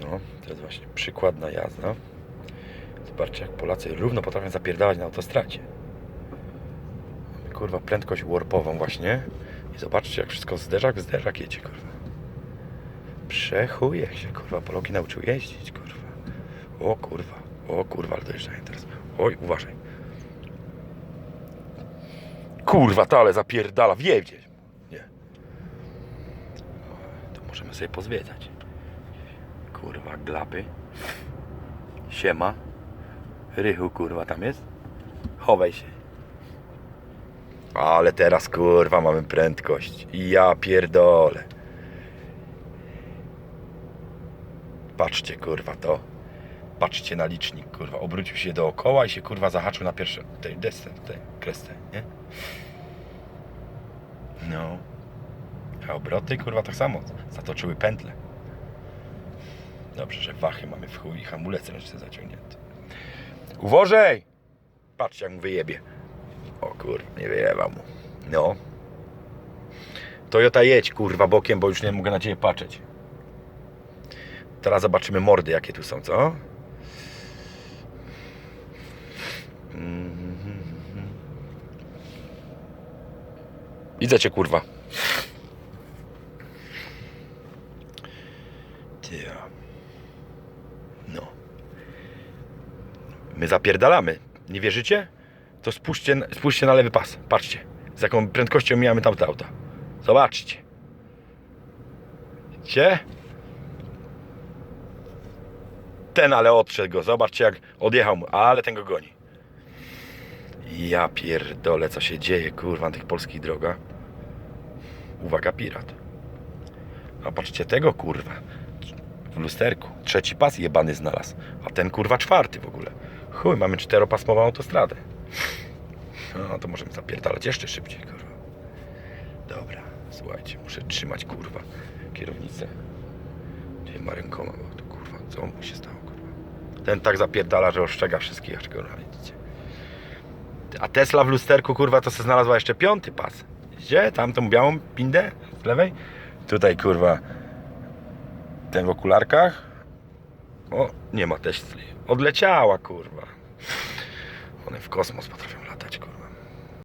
No, to jest właśnie przykładna jazda. Zobaczcie, jak Polacy równo potrafią zapierdalać na autostradzie. Kurwa, prędkość warpową właśnie. I zobaczcie, jak wszystko zderzak w zderzak jedzie, kurwa. Przechuje się, kurwa. Poloki nauczył jeździć, kurwa. O kurwa, o kurwa, ale dojeżdżają teraz. Oj, uważaj. Kurwa, to ale zapierdala, wjedzie. Nie. To możemy sobie pozwiedzać. Kurwa, glapy. Siema. Rychu, kurwa, tam jest? Chowaj się. Ale teraz, kurwa, mamy prędkość. Ja pierdolę. Patrzcie, kurwa, to. Patrzcie na licznik, kurwa. Obrócił się dookoła i się, kurwa, zahaczył na pierwsze, tej desce, tej kresce, nie? No. A obroty, kurwa, tak samo. Zatoczyły pętle. Dobrze, że wachy mamy w chuj i hamulec ręczny zaciągnięty. Uwożej! Patrzcie, jak mu wyjebie. O kurwa, nie wyjebał mu. No. Toyota jedź, kurwa, bokiem, bo już nie mogę na ciebie patrzeć. Teraz zobaczymy mordy, jakie tu są, co? Mhm. Widzę cię, kurwa. Ty. No. My zapierdalamy. Nie wierzycie? To spójrzcie, spójrzcie na lewy pas. Patrzcie. Z jaką prędkością mijamy tamte auta. Zobaczcie. Widzicie? Ten ale odszedł go. Zobaczcie jak odjechał mu. Ale ten go goni. Ja pierdolę co się dzieje kurwa na tych polskich drogach. Uwaga pirat. A patrzcie tego kurwa. W lusterku. Trzeci pas jebany znalazł. A ten kurwa czwarty w ogóle. Chuj, mamy czteropasmową autostradę. No to możemy zapierdalać jeszcze szybciej kurwa. Dobra, słuchajcie, muszę trzymać kurwa kierownicę. Dwiema rękoma, bo to kurwa, co mu się stało kurwa. Ten tak zapierdala, że oszczega wszystkich, aż kurwa widzicie. A Tesla w lusterku kurwa to se znalazła jeszcze piąty pas. Widzicie? Tam tą białą pindę z lewej. Tutaj kurwa ten w okularkach. O, nie ma Tesli. Odleciała kurwa. One w kosmos potrafią latać kurwa.